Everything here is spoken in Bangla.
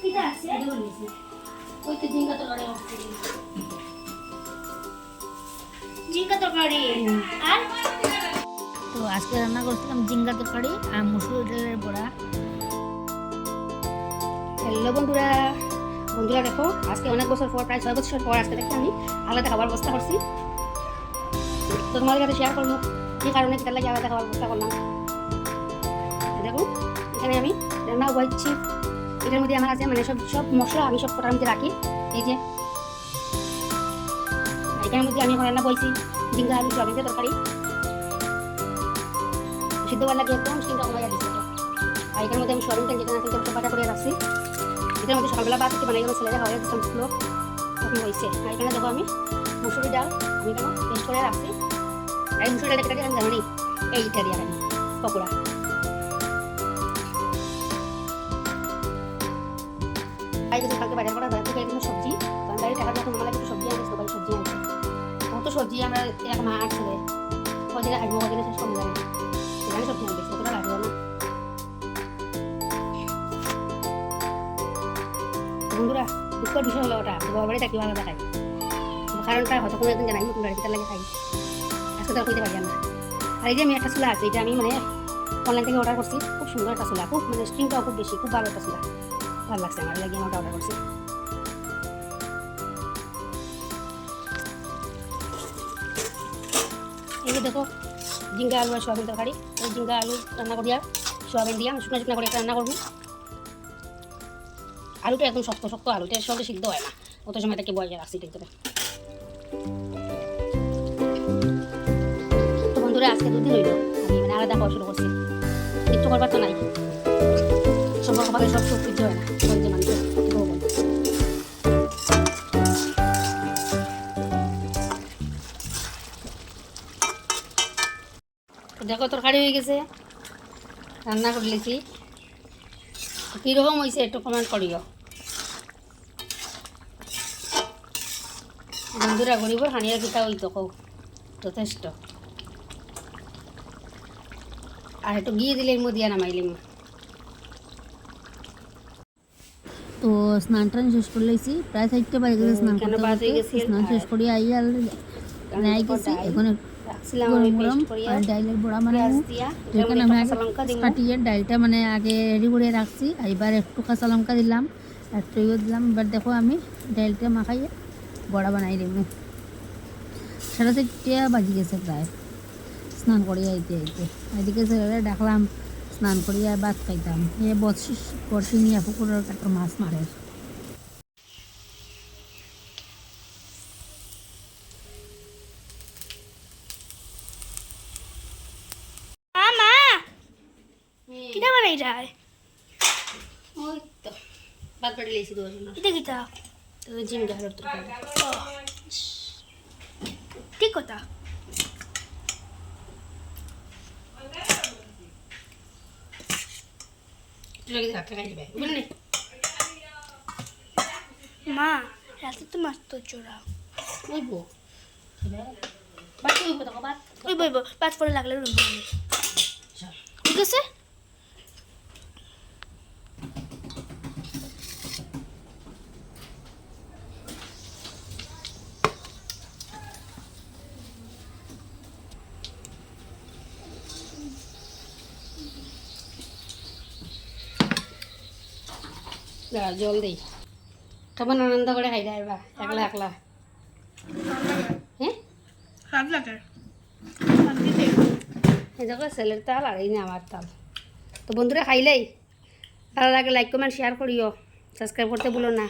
কিটা আছে? ওই তো জিঙ্গা তো লড়াই হচ্ছে তরকারি। আর? তো আজকে রান্না করছিলাম জিঙ্গা তরকারি আর মুসুর ডালের বড়া। হ্যালো বন্ধুরা বন্ধুরা দেখো আজকে অনেক বছর পর প্রায় ছয় বছর পর আজকে দেখো আমি আলাদা খাবার ব্যবস্থা করছি। তো তোমাদের কাছে শেয়ার করব কি কারণে সেটার লাগে আলাদা খাবার ব্যবস্থা করলাম। দেখো এখানে আমি রান্না বইছি এটার মধ্যে আমার আছে মানে সব সব মশলা আমি সব কটার মধ্যে রাখি। এই যে এখানের মধ্যে আমি এখন রান্না বলছি জিঙ্গা আলু সয়াবিনের তরকারি। সিদ্ধ করার লাগে একদম স্টিমটা কমাই দিচ্ছি আর এখানের মধ্যে আমি তেল যেটা আছে সেটা বাটা করে রাখছি। এটার মধ্যে সকালবেলা বাদ থেকে বানাই গেলো ছেলেরা খাওয়া দিচ্ছিলাম স্কুলো তখন হয়েছে। আর এখানে দেখো আমি মুসুরি ডাল, আমি কেন পেস্ট করে রাখছি। আর মুসুরি ডালটা কেটে আমি জানি এইটা দিয়ে রাখি, পকোড়া। কদিনে আসব কদিনে শেষ কমে যাবে সেখানে সবজি আনছি কতটা লাগবে না? বন্ধুরা দুঃখের বিষয় হলো ওটা বড় বাড়ি থাকি আলাদা খাই কারণটা হয়তো কোনো একদিন জানাই, নতুন বাড়িতে লাগে খাই। আজকে তো কইতে পারি না আর এই যে আমি একটা চুলা আছে, এটা আমি মানে অনলাইন থেকে অর্ডার করছি। খুব সুন্দর একটা চুলা, খুব মানে স্ক্রিনটাও খুব বেশি, খুব ভালো একটা চুলা। ভালো লাগছে আমার লাগে আমার অর্ডার করছি। এই দেখো জিঙ্গা আলু আর সোয়াবিন তরকারি। এই জিঙ্গা আলু রান্না করি আর, সোয়াবিন দিয়ে শুকনো শুকনো করে রান্না করব। আলুটা একদম শক্ত শক্ত আলুটা সঙ্গে সিদ্ধ হয় না। অত সময় তাকে বয়ে রাখছি ভিতরে তো বন্ধুরা, আজকে দুদিন হইল, আমি মানে আলাদা খাওয়া শুরু করছি। একটু করবার তো নাই। ভাবে সব সব কিছু হয় না মানুষের দেখো তরকারি হয়ে গেছে। রান্না করে লিছি কীরকম হয়েছে একটু কমেন্ট করিও। বন্ধুরা গরিবর হানিয়ার পিঠা ওই তো কৌ যথেষ্ট। আর একটু গিয়ে দিলে মদিয়া নামাইলিম তো স্নান টান শেষ করে লাইছি। প্রায় চারটে বাজে গেছে স্নান করতে স্নান শেষ করে আই আর নাই গেছি। এখন রাখছিলাম আমি পেস্ট করিয়া ডাইলের বড়া মানে যেখানে আমি কাঁচা লঙ্কা মানে আগে রেডি করে রাখছি এবার একটু কাঁচা লঙ্কা দিলাম একটু ইয়ে দিলাম। এবার দেখো আমি মাখাইয়ে বড়া বানাই দিব চারটে বাজি গেছে প্রায়। স্নান করিয়ে আইতে আইতে। এদিকে ছেলেরা ডাকলাম স্নান করিয়া ভাত খাইতাম। এ বর্ষি বর্ষি নিয়ে পুকুরের মাছ মারে বানাই যায় ওই তো বাড়ি ঠিক কথা। মা রাতে তো মাছ তো চোরা। বইব। পাঁচ পরে লাগলে রুম ঠিক আছে? দাঁড়া জল দিই কেমন আনন্দ করে খাই দেয় বা একলা একলা। হ্যাঁ? খারাপ লাগে এই দেখো ছেলের তাল আর এই না আমার তাল। তো বন্ধুরা খাইলেই। ভালো লাগে লাইক কমেন্ট শেয়ার করিও। সাবস্ক্রাইব করতে ভুলো না।